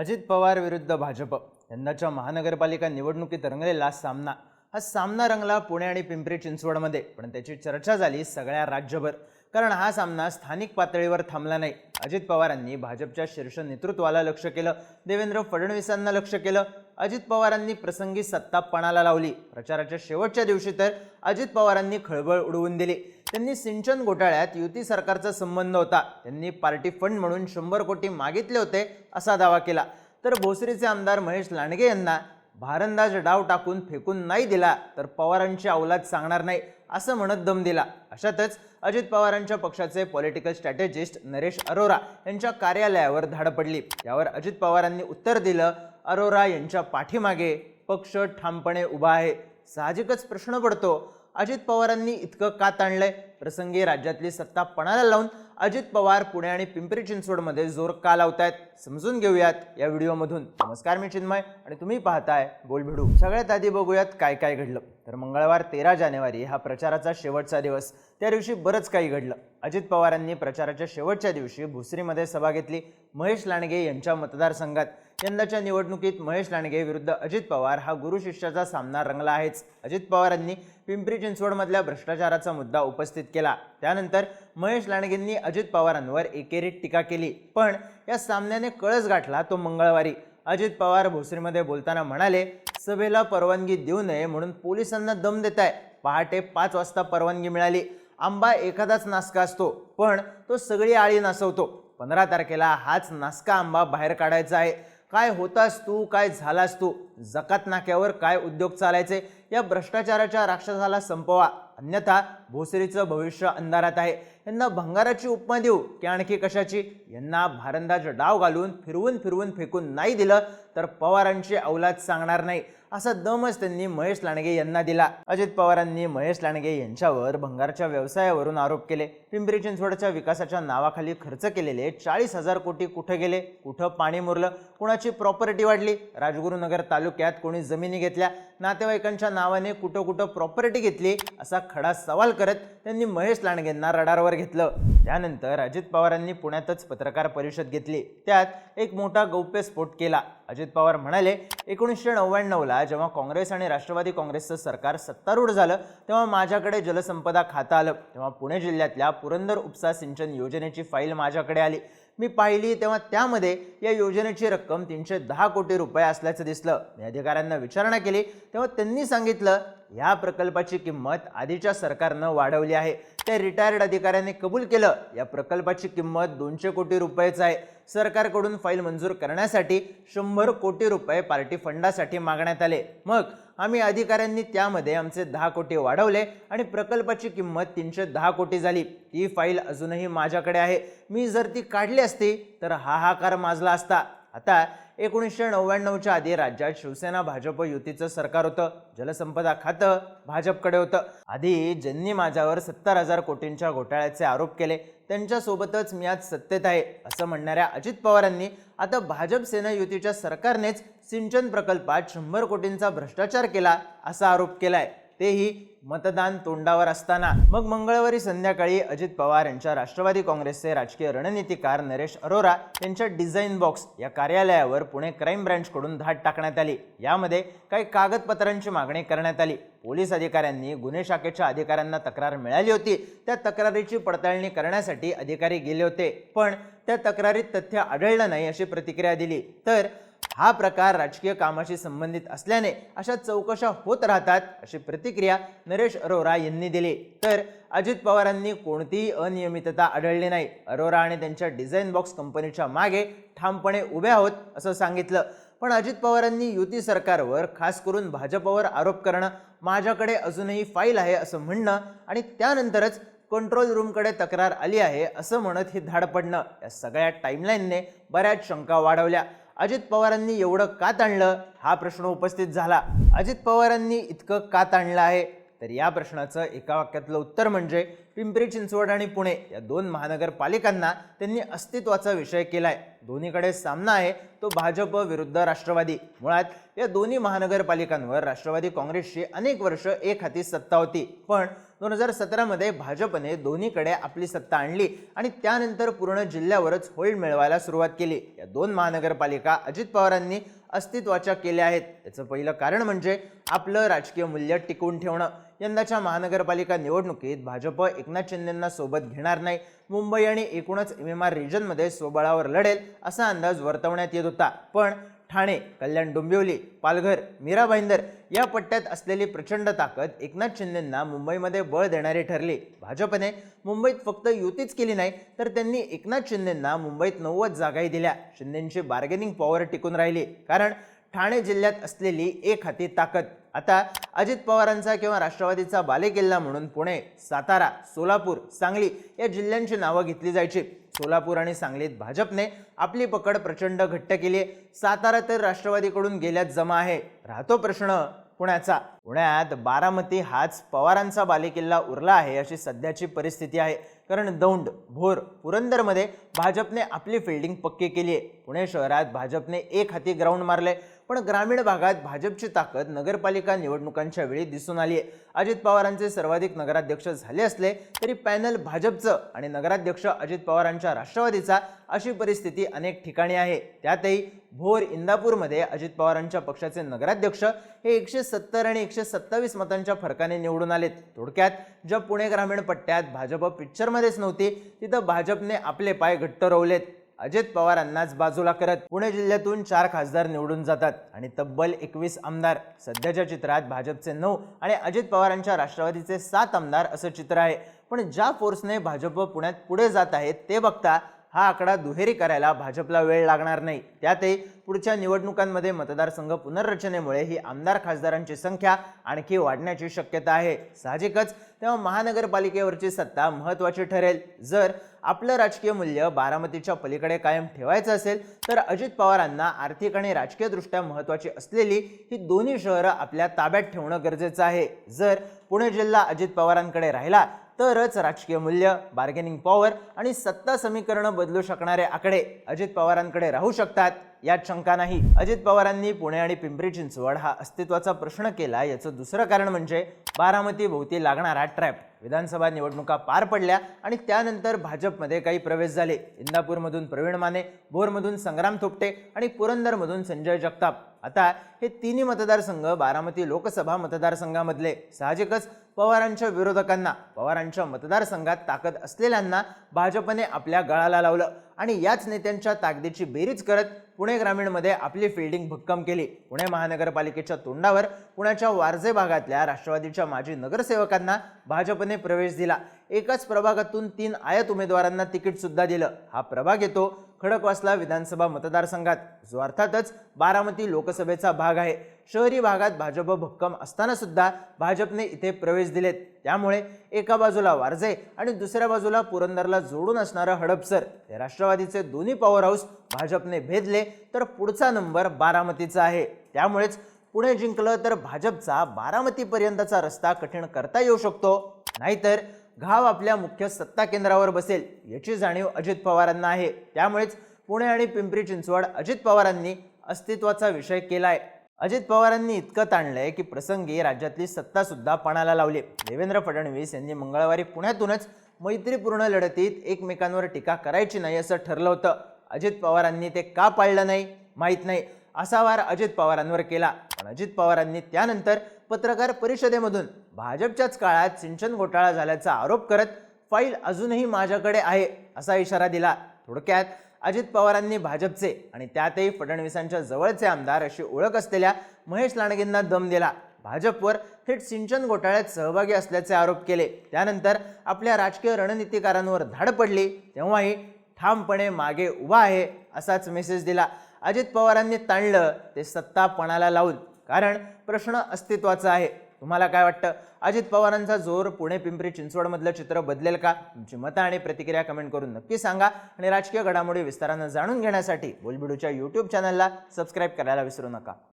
अजित पवार विरुद्ध भाजप. यंदाच्या महानगरपालिका निवडणुकीत रंगलेला सामना. हा सामना रंगला पुणे आणि पिंपरी चिंचवडमध्ये पण त्याची चर्चा झाली सगळ्या राज्यभर. कारण हा सामना स्थानिक पातळीवर थांबला नाही. अजित पवारांनी भाजपच्या शीर्ष नेतृत्वाला लक्ष केलं. देवेंद्र फडणवीसांना लक्ष केलं. अजित पवारांनी प्रसंगी सत्ता पणाला लावली. प्रचाराच्या शेवटच्या दिवशी तर अजित पवारांनी खळबळ उडवून दिली. त्यांनी सिंचन घोटाळ्यात युती सरकारचा संबंध होता. त्यांनी पार्टी फंड म्हणून शंभर कोटी मागितले होते असा दावा केला. तर भोसरीचे आमदार महेश लांडगे यांना भारंदाज डाव टाकून फेकून नाही दिला तर पवारांची अवलाद सांगणार नाही असं म्हणत दम दिला. अशातच अजित पवारांच्या पक्षाचे पॉलिटिकल स्ट्रॅटेजिस्ट नरेश अरोरा यांच्या कार्यालयावर धाड पडली. यावर अजित पवारांनी उत्तर दिलं अरोरा यांच्या पाठीमागे पक्ष ठामपणे उभा आहे. साहजिकच प्रश्न पडतो अजित पवारांनी इतकं का ताणलंय? प्रसंगी राज्यातली सत्ता पणाला लावून अजित पवार पुणे आणि पिंपरी चिंचवडमध्ये जोर का लावतायत? समजून घेऊयात या व्हिडिओमधून. नमस्कार मी चिन्मय आणि तुम्ही पाहताय बोलभिडू. सगळ्यात आधी बघूयात काय काय घडलं. तर मंगळवार तेरा जानेवारी हा प्रचाराचा शेवटचा दिवस. त्या दिवशी बरंच काही घडलं. अजित पवारांनी प्रचाराच्या शेवटच्या दिवशी भुसरीमध्ये सभा घेतली. महेश लांडगे यांच्या मतदारसंघात. यंदाच्या निवडणुकीत महेश लांडगे विरुद्ध अजित पवार हा गुरुशिष्याचा सामना रंगला आहेच. अजित पवारांनी पिंपरी चिंचवडमधल्या भ्रष्टाचाराचा मुद्दा उपस्थित केला. त्यानंतर महेश लांडगेंनी अजित पवारांवर एकेरीत टीका केली. पण या सामन्याने कळस गाठला तो मंगळवारी. अजित पवार भोसरीमध्ये बोलताना म्हणाले सभेला परवानगी देऊ नये म्हणून पोलिसांना दम देत आहे पहाटे पाच वाजता परवानगी मिळाली. आंबा एखादाच नासका असतो पण तो सगळी आळी नासवतो. पंधरा तारखेला हाच नासका आंबा बाहेर काढायचा आहे. काय होतास तू? काय झालास तू? जकात नाक्यावर काय उद्योग चालायचे या भ्रष्टाचाराच्या राक्षसाला संपवा. अन्यथा भोसरीचं भविष्य अंधारात आहे. यांना भंगाराची उपमा देऊ की आणखी कशाची? यांना भारंदाज डाव घालून फिरवून फिरवून फेकून नाही दिलं तर पवारांची अवलाद सांगणार नाही. असा दमच त्यांनी महेश लांडगे यांना दिला. अजित पवारांनी महेश लांडगे यांच्यावर भंगारच्या व्यवसायावरून आरोप केले. पिंपरी चिंचवडच्या विकासाच्या नावाखाली खर्च केलेले चाळीस हजार कोटी कुठे गेले? कुठं पाणी मुरलं? कुणाची प्रॉपर्टी वाढली? राजगुरुनगर तालुका तालुक्यात कोणी जमिनी घेतल्या नातेवाईकांच्या नावाने कुठं कुठं प्रॉपर्टी घेतली असा खडा सवाल करत त्यांनी महेश लांडगेंना रडारवर घेतलं. त्यानंतर अजित पवारांनी पुण्यातच पत्रकार परिषद घेतली. त्यात एक मोठा गौप्यस्फोट केला. अजित पवार म्हणाले एकोणीसशे नव्याण्णवला जेव्हा काँग्रेस आणि राष्ट्रवादी काँग्रेसचं सरकार सत्तारूढ झालं तेव्हा माझ्याकडे जलसंपदा खातं आलं. तेव्हा पुणे जिल्ह्यातल्या पुरंदर उपसा सिंचन योजनेची फाईल माझ्याकडे आली. मी पाहिली तेव्हा त्यामध्ये या योजनेची रक्कम तीनशे दहा कोटी रुपये असल्याचं दिसलं. मी अधिकाऱ्यांना विचारणा केली. तेव्हा त्यांनी सांगितलं या प्रकल्पाची किंमत आधीच्या सरकारनं वाढवली आहे. त्या रिटायर्ड अधिकाऱ्यांनी कबूल केलं या प्रकल्पाची किंमत दोनशे कोटी रुपयेच आहे. सरकारकडून फाईल मंजूर करण्यासाठी शंभर कोटी रुपये पार्टी फंडासाठी मागण्यात आले. मग आम्ही अधिकाऱ्यांनी त्यामध्ये आमचे दहा कोटी वाढवले आणि प्रकल्पाची किंमत तीनशे दहा कोटी झाली. ती फाईल अजूनही माझ्याकडे आहे. मी जर ती काढली असती तर हाहाकार माजला असता. आता एकोणीसशे नव्याण्णवच्या आधी राज्यात शिवसेना भाजप युतीचं सरकार होतं. जलसंपदा खातं भाजपकडे होतं. आधी ज्यांनी माझ्यावर सत्तर हजार कोटींच्या घोटाळ्याचे आरोप केले त्यांच्यासोबतच मी आज सत्तेत आहे असं म्हणणाऱ्या अजित पवारांनी आता भाजप सेना युतीच्या सरकारनेच सिंचन प्रकल्पात शंभर कोटींचा भ्रष्टाचार केला असा आरोप केलाय. तेही मतदान तोंडावर असताना. मग मंगळवारी संध्याकाळी अजित पवार यांच्या राष्ट्रवादी काँग्रेसचे राजकीय रणनीतिकार नरेश अरोरा यांच्या डिझाईन बॉक्स या कार्यालयावर पुणे क्राईम ब्रँचकडून धाड टाकण्यात आली. यामध्ये काही कागदपत्रांची मागणी करण्यात आली. पोलीस अधिकाऱ्यांनी गुन्हे शाखेच्या अधिकाऱ्यांना तक्रार मिळाली होती. त्या तक्रारीची पडताळणी करण्यासाठी अधिकारी गेले होते. पण त्या तक्रारीत तथ्य आढळलं नाही अशी प्रतिक्रिया दिली. तर हा प्रकार राजकीय कामाशी संबंधित असल्याने अशा चौकशा होत राहतात अशी प्रतिक्रिया नरेश अरोरा यांनी दिली. तर अजित पवारांनी कोणतीही अनियमितता आढळली नाही. अरोरा आणि त्यांच्या डिझाईन बॉक्स कंपनीच्या मागे ठामपणे उभे आहोत असं सांगितलं. पण अजित पवारांनी युती सरकारवर खास करून भाजपवर आरोप करणं माझ्याकडे अजूनही फाईल आहे असं म्हणणं आणि त्यानंतरच कंट्रोल रूमकडे तक्रार आली आहे असं म्हणत ही धाड पडणं या सगळ्या टाईमलाईनने बऱ्याच शंका वाढवल्या. अजित पवारांनी एवढं का ताणलं? हा प्रश्न उपस्थित झाला. अजित पवारांनी इतकं का ताणलं आहे? तर या प्रश्नाचं एका वाक्यातलं उत्तर म्हणजे पिंपरी चिंचवड आणि पुणे या दोन महानगरपालिकांना त्यांनी अस्तित्वाचा विषय केलाय. दोन्हीकडे सामना आहे. तो भाजप विरुद्ध राष्ट्रवादी. मुळात या दोन्ही महानगरपालिकांवर राष्ट्रवादी काँग्रेसची अनेक वर्ष एक हाती सत्ता होती. पण दोन हजार सतरामध्ये भाजपने दोन्हीकडे आपली सत्ता आणली आणि त्यानंतर पूर्ण जिल्ह्यावरच होल्ड मिळवायला सुरुवात केली. या दोन महानगरपालिका अजित पवारांनी अस्तित्वाच्या केल्या आहेत. याचं पहिलं कारण म्हणजे आपलं राजकीय मूल्य टिकवून ठेवणं. यंदाच्या महानगरपालिका निवडणुकीत भाजप एकनाथ शिंदेंना सोबत घेणार नाही. मुंबई आणि एकूणच एम एम आर रिजनमध्ये स्वबळावर लढेल असा अंदाज वर्तवण्यात येत होता. पण ठाणे कल्याण डोंबिवली पालघर मीरा भाईंदर या पट्ट्यात असलेली प्रचंड ताकद एकनाथ शिंदेंना मुंबईमध्ये बळ देणारी ठरली. भाजपने मुंबईत फक्त युतीच केली नाही तर त्यांनी एकनाथ शिंदेंना मुंबईत नव्वद जागाही दिल्या. शिंदेंची बार्गेनिंग पॉवर टिकून राहिली कारण ठाणे जिल्ह्यात असलेली एक हाती ताकद. आता अजित पवारांचा किंवा राष्ट्रवादीचा बालेकिल्ला म्हणून पुणे सातारा सोलापूर सांगली या जिल्ह्यांची नावं घेतली जायची. सोलापूर आणि सांगलीत भाजपने आपली पकड प्रचंड घट्ट केली आहे. सातारा तर राष्ट्रवादीकडून गेल्यात जमा आहे. राहतो प्रश्न पुण्याचा. पुण्यात बारामती हाच पवारांचा बालेकिल्ला उरला आहे अशी सध्याची परिस्थिती आहे. कारण दौंड भोर पुरंदरमध्ये भाजपने आपली फिल्डिंग पक्की केली आहे. पुणे शहरात भाजपने एक हाती ग्राउंड मारले पण ग्रामीण भागात भाजपची ताकद नगरपालिका निवडणुकांच्या वेळी दिसून आली आहे. अजित पवारांचे सर्वाधिक नगराध्यक्ष झाले असले तरी पॅनल भाजपचं आणि नगराध्यक्ष अजित पवारांच्या राष्ट्रवादीचा अशी परिस्थिती अनेक ठिकाणी आहे. त्यातही भोर इंदापूरमध्ये अजित पवारांच्या पक्षाचे नगराध्यक्ष हे एकशे सत्तर आणि एकशे सत्तावीस मतांच्या फरकाने निवडून आलेत. थोडक्यात ज्या पुणे ग्रामीण पट्ट्यात भाजप पिक्चरमध्येच नव्हती तिथं भाजपने आपले पाय घट्ट रोवलेत. अजित पवारांनाच बाजूला करत पुणे जिल्ह्यातून चार खासदार निवडून जातात आणि तब्बल एकवीस आमदार. सध्याच्या चित्रात भाजपचे नऊ आणि अजित पवारांच्या राष्ट्रवादीचे सात आमदार असं चित्र आहे. पण ज्या फोर्सने भाजप पुण्यात पुढे जात आहेत ते बघता हा आकडा दुहेरी करायला भाजपला वेळ लागणार नाही. त्यातही पुढच्या निवडणुकांमध्ये मतदारसंघ पुनर्रचनेमुळे ही आमदार खासदारांची संख्या आणखी वाढण्याची शक्यता आहे. साहजिकच तेव्हा महानगरपालिकेवरची सत्ता महत्त्वाची ठरेल. जर आपलं राजकीय मूल्य बारामतीच्या पलीकडे कायम ठेवायचं असेल तर अजित पवारांना आर्थिक आणि राजकीयदृष्ट्या महत्त्वाची असलेली ही दोन्ही शहरं आपल्या ताब्यात ठेवणं गरजेचं आहे. जर पुणे जिल्हा अजित पवारांकडे राहिला तरच राजकीय मूल्य बार्गेनिंग पॉवर आणि सत्ता समीकरणं बदलू शकणारे आकडे अजित पवारांकडे राहू शकतात. यात शंका नाही. अजित पवारांनी पुणे आणि पिंपरी चिंचवड हा अस्तित्वाचा प्रश्न केला. याचं दुसरं कारण म्हणजे बारामती भोवती लागणारा ट्रॅप विधानसभा निवडणुका पार पडल्या आणि त्यानंतर भाजपमध्ये काही प्रवेश झाले. इंदापूरमधून प्रवीण माने भोरमधून संग्राम थोपटे आणि पुरंदरमधून संजय जगताप. आता हे तिन्ही मतदारसंघ बारामती लोकसभा मतदारसंघामधले. साहजिकच पवारांच्या विरोधकांना पवारांच्या मतदारसंघात ताकद असलेल्यांना भाजपने आपल्या गळाला लावलं आणि याच नेत्यांच्या ताकदीची बेरीज करत पुणे ग्रामीणमध्ये आपली फिल्डिंग भक्कम केली. पुणे महानगरपालिकेच्या तोंडावर पुण्याच्या वारजे भागातल्या राष्ट्रवादीच्या माजी नगरसेवकांना भाजपने प्रवेश दिला. एकाच प्रभागातून तीन आयत उमेदवारांना तिकीटसुद्धा दिलं. हा प्रभाग येतो खडकवासला विधानसभा मतदारसंघात जो अर्थातच बारामती लोकसभेचा भाग आहे. शहरी भागात भाजप भक्कम असताना सुद्धा भाजपने इथे प्रवेश दिलेत. त्यामुळे एका बाजूला वारजे आणि दुसऱ्या बाजूला पुरंदरला जोडून असणारं हडपसर. हे राष्ट्रवादीचे दोन्ही पॉवर हाऊस भाजपने भेदले तर पुढचा नंबर बारामतीचा आहे. त्यामुळेच पुणे जिंकलं तर भाजपचा बारामतीपर्यंतचा रस्ता कठीण करता येऊ शकतो. नाहीतर घाव आपल्या मुख्य सत्ता केंद्रावर बसेल याची जाणीव अजित पवारांना आहे. त्यामुळेच पुणे आणि पिंपरी चिंचवड अजित पवारांनी अस्तित्वाचा विषय केला आहे अजित पवारांनी इतकं ताणलंय की प्रसंगी राज्यातली सत्तासुद्धा पणाला लावली. देवेंद्र फडणवीस यांनी मंगळवारी पुण्यातूनच मैत्रीपूर्ण लढतीत एकमेकांवर टीका करायची नाही असं ठरलं होतं. अजित पवारांनी ते का पाळलं नाही? माहीत नाही. असा वार अजित पवारांवर केला. पण अजित पवारांनी त्यानंतर पत्रकार परिषदेमधून भाजपच्याच काळात सिंचन घोटाळा झाल्याचा आरोप करत फाईल अजूनही माझ्याकडे आहे असा इशारा दिला. थोडक्यात अजित पवारांनी भाजपचे आणि त्यातही फडणवीसांच्या जवळचे आमदार अशी ओळख असलेल्या महेश लांडगेंना दम दिला. भाजपवर थेट सिंचन घोटाळ्यात सहभागी असल्याचे आरोप केले. त्यानंतर आपल्या राजकीय रणनीतिकारांवर धाड पडली. तेव्हाही ठामपणे मागे उभा आहे असाच मेसेज दिला. अजित पवारांनी ताणलं ते सत्ता पणाला लावून. कारण प्रश्न अस्तित्वाचा आहे. तुम्हाला काय वाटतं? अजित पवारांचा जोर पुणे पिंपरी चिंचवडमधलं चित्र बदलेल का? तुमची मतं आणि प्रतिक्रिया कमेंट करून नक्की सांगा. आणि राजकीय घडामोडी विस्तारानं जाणून घेण्यासाठी बोलबिडूच्या यूट्यूब चॅनलला सबस्क्राईब करायला विसरू नका.